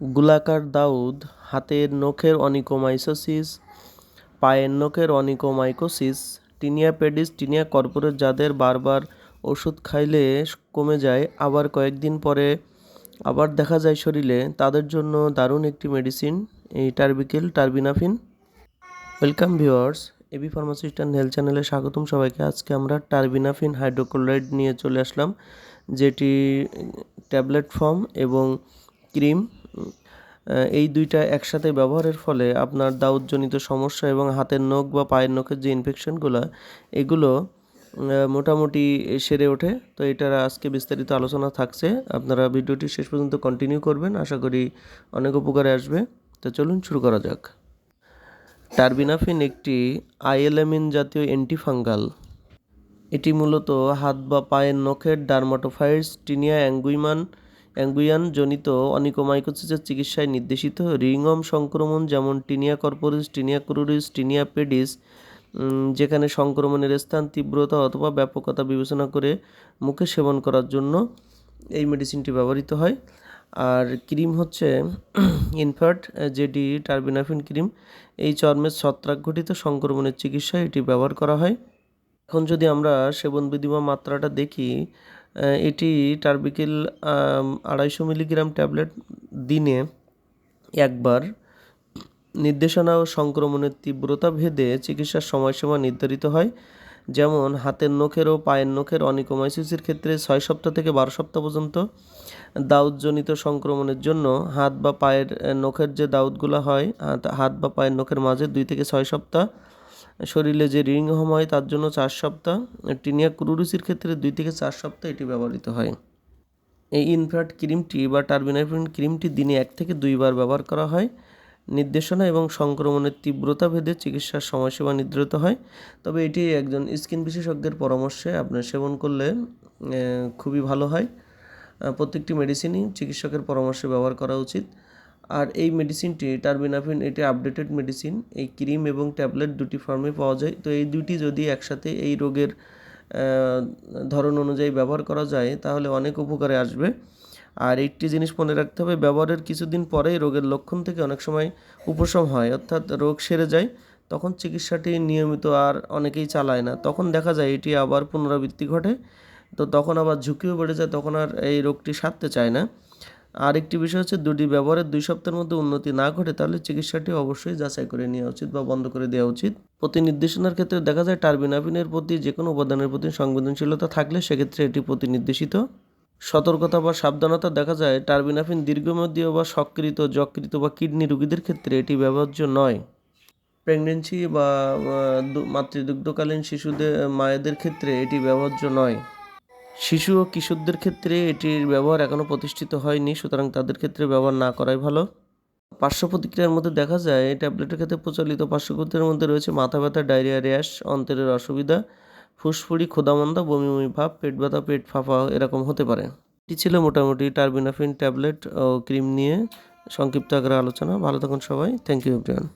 গোলাকার দাউদ, হাতের নখের অনিকোমাইসোসিস, পায়ের নখের onychomycosis, tinea pedis, tinea corporate যাদের বারবার ওষুধ খাইলে কমে যায়, আবার কয়েকদিন পরে আবার দেখা যায় শরীরে, তাদের জন্য দারুণ একটি মেডিসিন, এই টার্বিকেল, terbinafine. Welcome viewers, AB pharmacist and health চ্যানেলে স্বাগতম সবাইকে। আজকে আমরা টার্বিনাফিন হাইড্রোক্লোরাইড নিয়ে চলে আসলাম, যেটি ট্যাবলেট ফর্ম এবং ক্রিম এই দুইটা একসাথে ব্যবহারের ফলে আপনার দাউদজনিত সমস্যা এবং হাতের নখ বা পায়ের নখের যে ইনফেকশনগুলো এগুলো মোটামুটি সেরে ওঠে। তো এটার আজকে বিস্তারিত আলোচনা থাকছে। আপনারা ভিডিওটি শেষ পর্যন্ত কন্টিনিউ করবেন। আশা করি অনেক উপকারে আসবে। তো চলুন শুরু করা যাক। টার্বিনাফিন একটি আইএলএমিন জাতীয় অ্যান্টিফাঙ্গাল এটি মূলত হাত বা পায়ের নখের ডার্মাটোফাইটস টিনিয়া, অ্যাঙ্গুইমান অ্যাঙ্গুইয়ান জনিত অনিকোমাইকোসিসের চিকিৎসায় নির্দেশিত রিংওম সংক্রমণ যেমন tinea corporis, tinea cruris, tinea pedis যেখানে সংক্রমণের স্থান, তীব্রতা অথবা ব্যাপকতা বিবেচনা করে মুখে সেবন করার জন্য এই মেডিসিনটি ব্যবহৃত হয়। আর ক্রিম হচ্ছে ইনফার্ট, যেটি টার্বিনাফিন ক্রিম। এই চর্মের ছত্রাক ঘটিত সংক্রমণের চিকিৎসায় এটি ব্যবহার করা হয়। এখন যদি আমরা সেবনবিধি বা মাত্রাটা দেখি এটি টার্বিকেল আড়াইশো মিলিগ্রাম ট্যাবলেট দিনে একবার নির্দেশনা ও সংক্রমণের তীব্রতা ভেদে চিকিৎসার সময়সীমা নির্ধারিত হয়। যেমন, হাতের নখের ও পায়ের নখের অনিকোমাইসিসের ক্ষেত্রে ছয় সপ্তাহ থেকে বারো সপ্তাহ পর্যন্ত। দাউদজনিত সংক্রমণের জন্য হাত বা পায়ের নখের যে দাউদগুলো হয় হাত বা পায়ের নখের মাঝে দুই থেকে ছয় সপ্তাহ। শরীরে যে রিং হোম হয় তার জন্য চার সপ্তাহ। টিনিয়া ক্রুরুসির ক্ষেত্রে দুই থেকে চার সপ্তাহ এটি ব্যবহৃত হয়। এই ইনফ্রাট ক্রিমটি বা টার্বিনাফিন ক্রিমটি দিনে এক থেকে দুইবার ব্যবহার করা হয়। নির্দেশনা এবং সংক্রমণের তীব্রতা ভেদে চিকিৎসার সময়সীমা নির্ধারিত হয়। তবে এটি একজন স্কিন বিশেষজ্ঞের পরামর্শে আপনার সেবন করলে খুবই ভালো হয়। প্রত্যেকটি মেডিসিনই চিকিৎসকের পরামর্শে ব্যবহার করা উচিত। আর এই মেডিসিনটি টার্বিনাফিন এটি আপডেটেড মেডিসিন এই ক্রিম এবং ট্যাবলেট দুটি ফর্মে পাওয়া যায়। তো এই দুটি যদি একসাথে এই রোগের ধরন অনুযায়ী ব্যবহার করা যায়, তাহলে অনেক উপকারে আসবে। আর একটি জিনিস মনে রাখতে হবে, ব্যবহারের কিছুদিন পরেই রোগের লক্ষণ থেকে অনেক সময় উপশম হয়। অর্থাৎ রোগ সেরে যায়, তখন চিকিৎসাটি নিয়মিত আর অনেকেই চালায় না। তখন দেখা যায় এটি আবার পুনরাবৃত্তি ঘটে, তো তখন আবার ঝুঁকিও বেড়ে যায়, তখন আর এই রোগটি সারতে চায় না। আর একটি বিষয় হচ্ছে দুটি ব্যবহারের দুই সপ্তাহের মধ্যে উন্নতি না ঘটে, তাহলে চিকিৎসাটি অবশ্যই যাচাই করে নেওয়া উচিত বা বন্ধ করে দেওয়া উচিত। প্রতি নির্দেশনার ক্ষেত্রে দেখা যায় টার্বিনাফিনের প্রতি যে কোনো উপাদানের প্রতি সংবেদনশীলতা থাকলে সেক্ষেত্রে এটি প্রতি নির্দেশিত সতর্কতা বা সাবধানতা দেখা যায় টার্বিনাফিন দীর্ঘমেয়াদীয় বা সক্রিত, যকৃত বা কিডনি রোগীদের ক্ষেত্রে এটি ব্যবহার্য নয়। প্রেগনেন্সি বা মাতৃদুগ্ধকালীন শিশুদের, মায়েদের ক্ষেত্রে এটি ব্যবহার্য নয়। শিশু ও কিশোরদের ক্ষেত্রে এটির ব্যবহার এখনও প্রতিষ্ঠিত হয়নি, সুতরাং তাদের ক্ষেত্রে ব্যবহার না করাই ভালো। পার্শ্ব প্রতিক্রিয়ার মধ্যে দেখা যায় এই ট্যাবলেটের ক্ষেত্রে প্রচলিত পার্শ্বপ্রতিক্রিয়ার মধ্যে রয়েছে মাথা ব্যথা, ডায়রিয়া, র্যাশ, অন্তরের অসুবিধা, ফুসফুড়ি ক্ষুদামন্দা বমি বমি, ভাব, পেট ব্যথা, পেট ফাঁপা এরকম হতে পারে। এটি ছিল মোটামুটি টার্বিনাফিন ট্যাবলেট ও ক্রিম নিয়ে সংক্ষিপ্ত আকারে আলোচনা। ভালো থাকুন সবাই। Thank you everyone